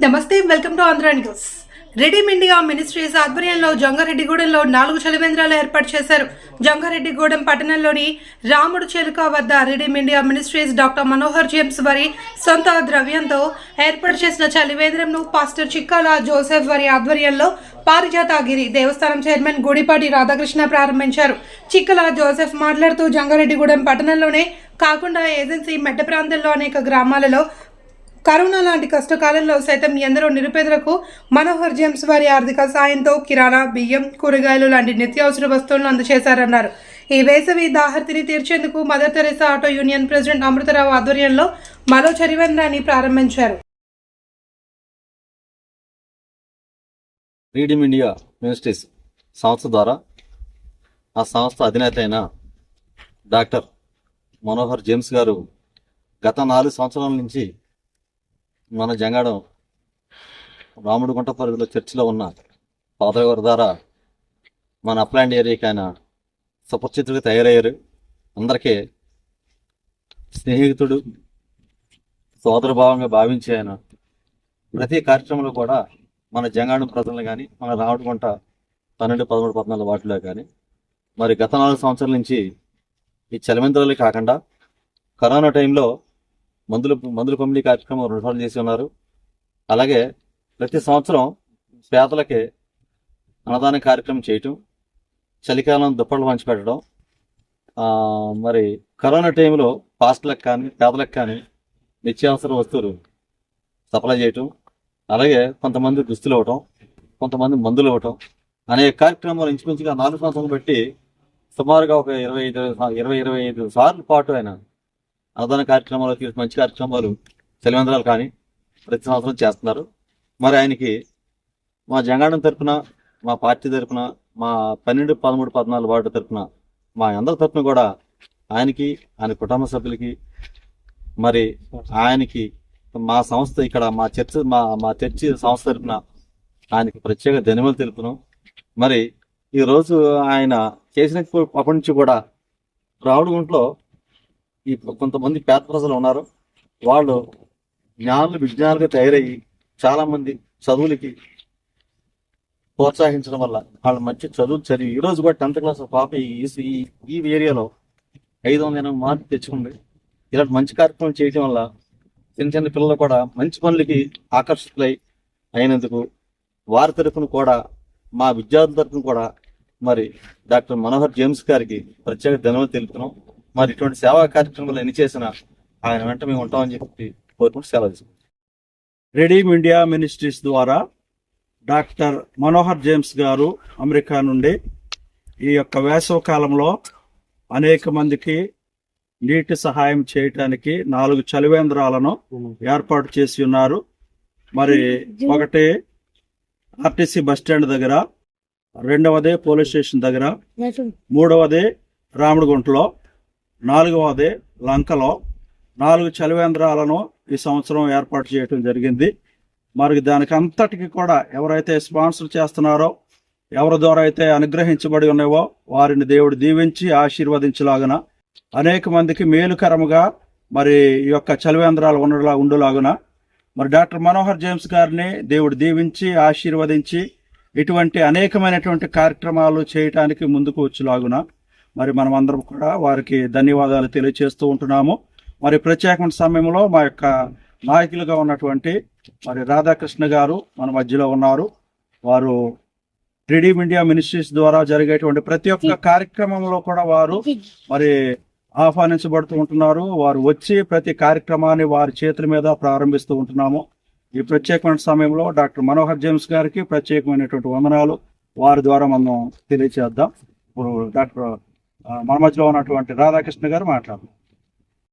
నమస్తే welcome to Andhra news. Redeem India ministries ఆధ్వర్యంలో జంగారెడ్డిగూడెంలో నాలుగు చలివేంద్రాలు ఏర్పాటు చేశారు. జంగారెడ్డిగూడెం పట్టణంలోని రాముడు చెలుక వద్ద redeem India ministries doctor Manohar James వారి సొంత ద్రవ్యంతో ఏర్పాటు చేసిన చలివేంద్రంను పాస్టర్ చిక్కాల జోసెఫ్ వారి ఆధ్వర్యంలో పారిజాతగిరి దేవస్థానం చైర్మన్ గుడిపాటి రాధాకృష్ణ ప్రారంభించారు. చిక్కల జోసెఫ్ మాట్లాడుతూ జంగారెడ్డిగూడెం పట్టణంలోనే కాకుండా ఏజెన్సీ మెట్ట ప్రాంతంలో అనేక గ్రామాలలో కరోనా లాంటి కష్టకాలంలో సైతం ఎందరో నిరుపేదలకు మనోహర్ జేమ్స్ వారి ఆర్థిక సాయంతో కిరాణా బియ్యం కూరగాయలు లాంటి నిత్యావసర వస్తువులను అందజేశారన్నారు. ఈ వేసవి దాహర్తిని తీర్చేందుకు mother Teresa auto union president Amrutharao ఆధ్వర్యంలో మరో చరివేంద్రాన్ని ప్రారంభించారు. ఫ్రీడమ్ ఇండియా మినిస్ట్రీస్ సంస్థ ద్వారా ఆ సంస్థ అధినేత అయిన డాక్టర్ మనోహర్ జేమ్స్ గారు గత నాలుగు సంవత్సరాల నుంచి మన జంగాడం రాముడు గుంట పరిధిలో చర్చిలో ఉన్న ఫాదర్ గారి ద్వారా మన అప్లాండ్ ఏరియాకి ఆయన సుపరిచితుడిగా తయారయ్యారు. అందరికీ స్నేహితుడు సోదరభావంగా భావించి ఆయన ప్రతి కార్యక్రమంలో కూడా మన జంగాడు ప్రజలను కానీ మన రావడకుంట పన్నెండు పదమూడు పద్నాలుగు వాటిలో కానీ మరి గత నాలుగు సంవత్సరాల నుంచి ఈ చలమెంతరాలే కాకుండా కరోనా టైంలో మందులు మందుల పంపిణీ కార్యక్రమం రెండు సార్లు చేసి ఉన్నారు. అలాగే ప్రతి సంవత్సరం పేదలకి అన్నదాన కార్యక్రమం చేయటం చలికాలం దుప్పట్లు పంచిపెట్టడం మరి కరోనా టైంలో పాస్టులకు కానీ పేదలకు కానీ నిత్యావసర వస్తువులు సప్లై చేయటం అలాగే కొంతమంది దుస్తులు ఇవ్వటం కొంతమంది మందులు ఇవ్వటం అనే కార్యక్రమాలు ఇంచుమించుగా నాలుగు సంవత్సరాలు బట్టి సుమారుగా ఒక ఇరవై ఐదు ఇరవై ఇరవై ఐదు సార్లు పాటు ఆయన అదన కార్యక్రమాలు మంచి కార్యక్రమాలు సెలవేంద్రాలు కానీ ప్రతి సంవత్సరం చేస్తున్నారు. మరి ఆయనకి మా జంగాడం తరపున మా పార్టీ తరపున మా పన్నెండు పదమూడు పద్నాలుగు వార్డు తరపున మా అందరి తరపున కూడా ఆయనకి ఆయన కుటుంబ సభ్యులకి మరి ఆయనకి మా సంస్థ ఇక్కడ మా చర్చ్ మా మా చర్చి సంస్థ తరపున ఆయనకి ప్రత్యేక ధన్యవాదాలు తెలుపును మరి ఈరోజు ఆయన చేసిన అప్పటి నుంచి కూడా రావుడుగుంట్లో ఈ కొంతమంది పేద ప్రజలు ఉన్నారు. వాళ్ళు జ్ఞానులు విజ్ఞానులుగా తయారయ్యి చాలామంది చదువులకి ప్రోత్సహించడం వల్ల వాళ్ళు మంచి చదువులు చదివి ఈ రోజు కూడా టెన్త్ క్లాస్ పాప ఈ ఈ- ఈ ఏరియాలో ఐదు వందల ఎనభై మార్కులు తెచ్చుకుంది. ఇలాంటి మంచి కార్యక్రమం చేయడం వల్ల చిన్న చిన్న పిల్లలు కూడా మంచి పనులకి ఆకర్షితులై అయినందుకు వారి తరపున కూడా మా విద్యార్థుల తరఫున కూడా మరి డాక్టర్ మనోహర్ జేమ్స్ గారికి ప్రత్యేక ధన్యవాదాలు తెలుపుతున్నాం. మరి ఇటువంటి సేవా కార్యక్రమాలు ఎన్ని చేసినా ఆయన వెంట మేము ఉంటామని చెప్పి కోరుకుంటూ సెలవు తీసుకుంటాం రెడీమ్ ఇండియా మినిస్ట్రీస్ ద్వారా డాక్టర్ మనోహర్ జేమ్స్ గారు అమెరికా నుండి ఈ యొక్క వేసవ కాలంలో అనేక మందికి నీటి సహాయం చేయటానికి నాలుగు చలివేంద్రాలను ఏర్పాటు చేసి ఉన్నారు. మరి ఒకటి ఆర్టీసీ బస్టాండ్ దగ్గర రెండవది పోలీస్ స్టేషన్ దగ్గర మూడవది రాముడిగుంటలో. నాలుగవది లంకలో నాలుగు చలివేంద్రాలను ఈ సంవత్సరం ఏర్పాటు చేయడం జరిగింది. మరి దానికి అంతటికి కూడా ఎవరైతే స్పాన్సర్ చేస్తున్నారో ఎవరి ద్వారా అయితే అనుగ్రహించబడి ఉన్నావో వారిని దేవుడు దీవించి ఆశీర్వదించలాగున అనేక మందికి మేలుకరముగా మరి ఈ యొక్క చలివేంద్రాలు ఉండలా ఉండులాగున మరి డాక్టర్ మనోహర్ జేమ్స్ గారిని దేవుడు దీవించి ఆశీర్వదించి ఇటువంటి అనేకమైనటువంటి కార్యక్రమాలు చేయటానికి ముందుకు వచ్చేలాగున మరి మనం అందరం కూడా వారికి ధన్యవాదాలు తెలియజేస్తూ ఉంటున్నాము. మరి ప్రత్యేకమైన సమయంలో మా యొక్క నాయకులుగా ఉన్నటువంటి మరి రాధాకృష్ణ గారు మన మధ్యలో ఉన్నారు. వారు రిడీమ్ ఇండియా మినిస్ట్రీస్ ద్వారా జరిగేటువంటి ప్రతి ఒక్క కార్యక్రమంలో కూడా వారు మరి ఆహ్వానించబడుతూ ఉంటున్నారు. వారు వచ్చి ప్రతి కార్యక్రమాన్ని వారి చేతుల మీద ప్రారంభిస్తూ ఉంటున్నాము. ఈ ప్రత్యేకమైన సమయంలో డాక్టర్ మనోహర్ జేమ్స్ గారికి ప్రత్యేకమైనటువంటి వందనాలు. వారి ద్వారా మనం తెలియచేద్దాం ఇప్పుడు డాక్టర్ మన మధ్యలో ఉన్నటువంటి రాధాకృష్ణ గారు మాట్లాడుతున్నారు.